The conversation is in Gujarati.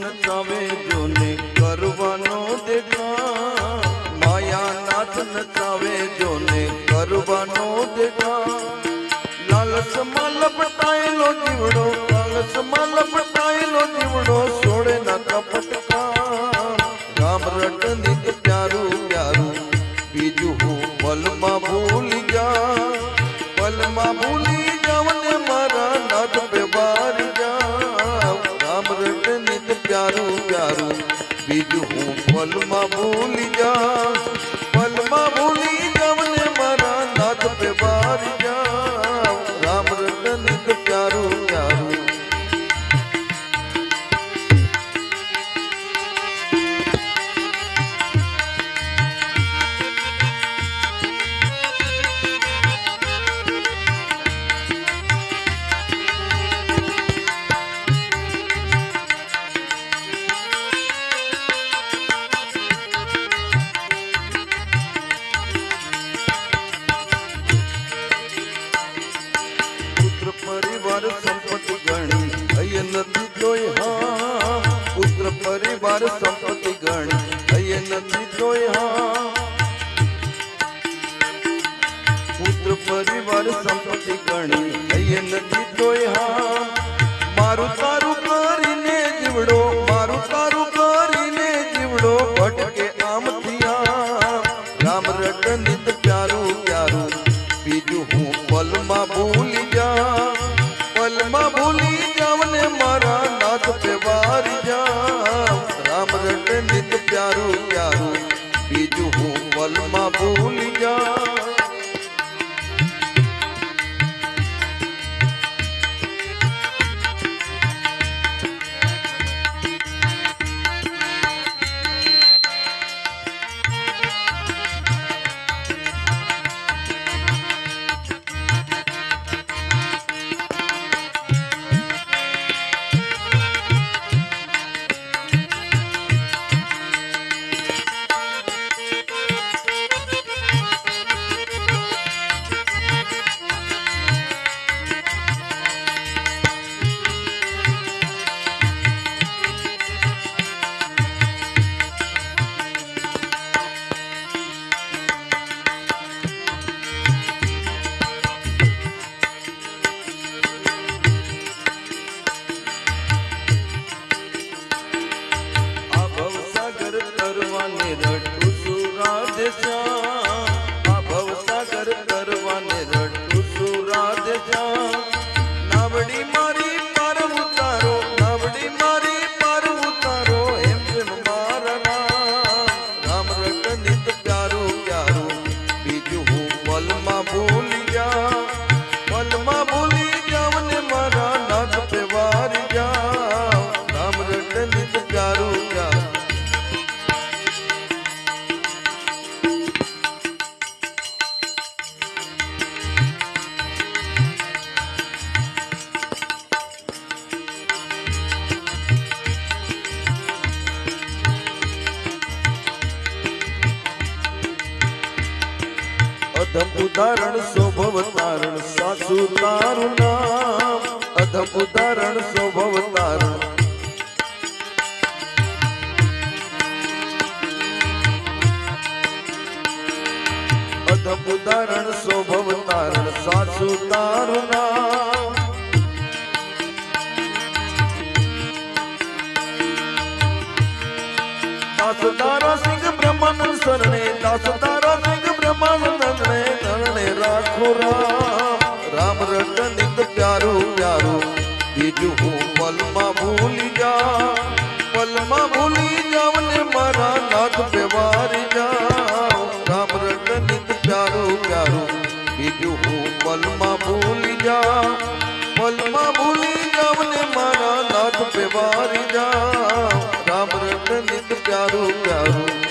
નચાવે જોને કરવાનો દેખા, માયાનાથ તમે જોને કરવાનો દેખા. લાલસમાં લપટાયેલો જીવડો, લાલસમાં લપટાયેલો જીવડો છોડે ના કપટકા રામ રટ નિત પ્યારું પ્યારું, બીજું હું પલમાં ભૂલી જા. પલમાં ભૂલી જાવને મારા નાથ પ્યારું બીજું હું પલમાં ભૂલી જા જોઈ, હા, પુત્ર પરિવાર સંપત્તિ ગણી હૈયે નથી જોઈ, હા. પુત્ર પરિવાર સંપત્તિ ગણી હૈયે નથી જોઈ, હા. મારું તારું કરીને જીવડો, મારું તારું કરીને જીવડો, ભટકે આમ થયા રામ રટ નિત પ્યારું બીજું હું પલમાં અધમ ઉદાહરણ સ્વભાવ તારણ સાસુ તારું નામ. અધમ ઉદાહરણ સ્વભાવ તારણ અધમ ઉદાહરણ સ્વભાવ તારણ સાસુ તારું નામ. દાસદારો સિંહ બ્રહ્માનંદ શરણે દાસ સિંહ મન તને તરણે રાખો રામ રામ રટનિત પ્યારું પ્યારું બીજું હું પલમાં ભૂલી જા પલમાં ભૂલી જાવ ને મારા નાથ વ્યવહારી જા રામ રટનિત પ્યારું પ્યારું બીજું હું પલમાં ભૂલી જા પલમાં ભૂલી જાવ ને મારા નાથ વ્યવહારી જા રામ રટનિત પ્યારું પ્યારું